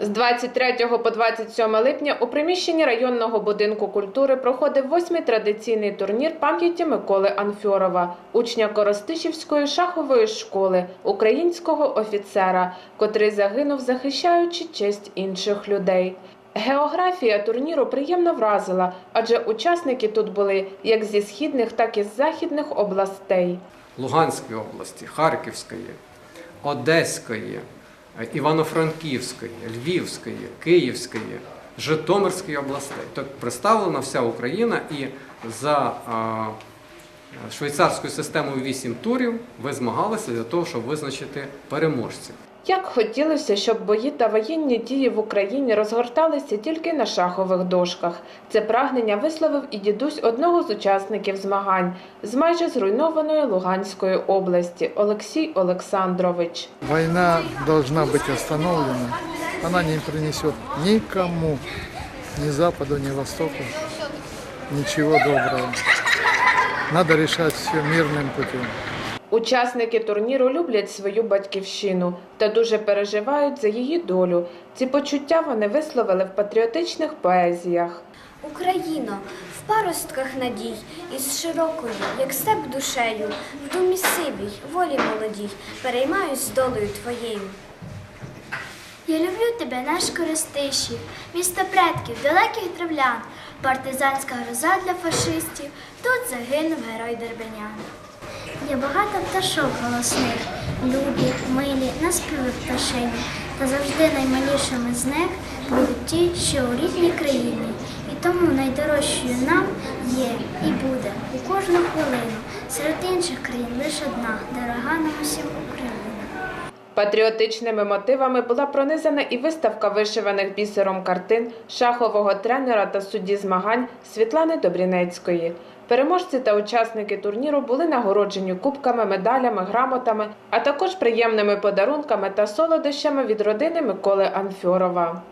З 23 по 27 липня у приміщенні районного будинку культури проходив восьмий традиційний турнір пам'яті Миколи Анфьорова, учня Коростишівської шахової школи, українського офіцера, котрий загинув, захищаючи честь інших людей. Географія турніру приємно вразила, адже учасники тут були як зі східних, так і з західних областей. Луганської області, Харківської, Одеської, Івано-Франківської, Львівської, Київської, Житомирської областей. Тобто представлена вся Україна і за швейцарською системою 8 турів ви змагалися для того, щоб визначити переможців. Як хотілося, щоб бої та воєнні дії в Україні розгорталися тільки на шахових дошках. Це прагнення висловив і дідусь одного з учасників змагань з майже зруйнованої Луганської області Олексій Олександрович. Война должна быть остановлена. Она не принесет никому, ни Западу, ни Востоку, ничего доброго. Надо решать все мирным путем. Учасники турніру люблять свою батьківщину та дуже переживають за її долю. Ці почуття вони висловили в патріотичних поезіях. Україно, в паростках надій, із широкою, як степ душею, в думі сивій, волі молодій, переймаюсь долею твоєю. Я люблю тебе, наш Коростишів, місто предків, далеких древлян, партизанська гроза для фашистів, тут загинув герой Дербенян. Є багато пташок голосних, любі, милі, наспіви пташині, та завжди наймилішими з них будуть ті, що у рідній країні. І тому найдорожчою нам є і буде у кожну хвилину серед інших країн лише одна, дорога нам усім Україна. Патріотичними мотивами була пронизана і виставка вишиваних бісером картин шахового тренера та судді змагань Світлани Добрінецької. Переможці та учасники турніру були нагороджені кубками, медалями, грамотами, а також приємними подарунками та солодощами від родини Миколи Анфьорова.